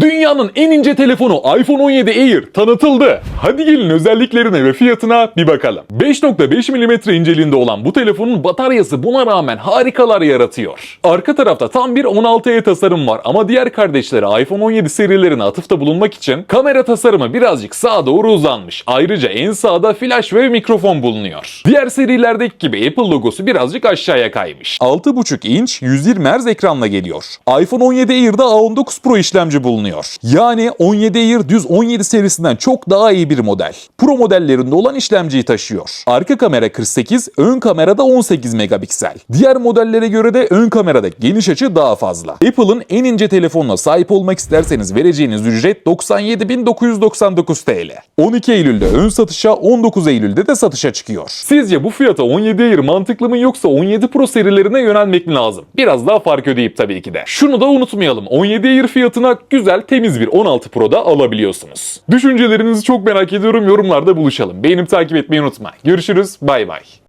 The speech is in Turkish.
Dünyanın en ince telefonu iPhone 17 Air tanıtıldı. Hadi gelin özelliklerine ve fiyatına bir bakalım. 5.5 mm inceliğinde olan bu telefonun bataryası buna rağmen harikalar yaratıyor. Arka tarafta tam bir 16E tasarım var ama diğer kardeşleri iPhone 17 serilerine atıfta bulunmak için kamera tasarımı birazcık sağa doğru uzanmış. Ayrıca en sağda flash ve mikrofon bulunuyor. Diğer serilerdeki gibi Apple logosu birazcık aşağıya kaymış. 6.5 inç 120 Hz ekranla geliyor. iPhone 17 Air'da A19 Pro işlemci bulunuyor. Yani 17 Air düz 17 serisinden çok daha iyi bir model. Pro modellerinde olan işlemciyi taşıyor. Arka kamera 48, ön kamerada 18 megapiksel. Diğer modellere göre de ön kamerada geniş açı daha fazla. Apple'ın en ince telefonuna sahip olmak isterseniz vereceğiniz ücret 97.999 TL. 12 Eylül'de ön satışa, 19 Eylül'de de satışa çıkıyor. Sizce bu fiyata 17 Air mantıklı mı yoksa 17 Pro serilerine yönelmek mi lazım? Biraz daha fark ödeyip tabii ki de. Şunu da unutmayalım. 17 Air fiyatına güzel temiz bir 16 Pro'da alabiliyorsunuz. Düşüncelerinizi çok merak ediyorum. Yorumlarda buluşalım. Beğenip takip etmeyi unutma. Görüşürüz. Bay bay.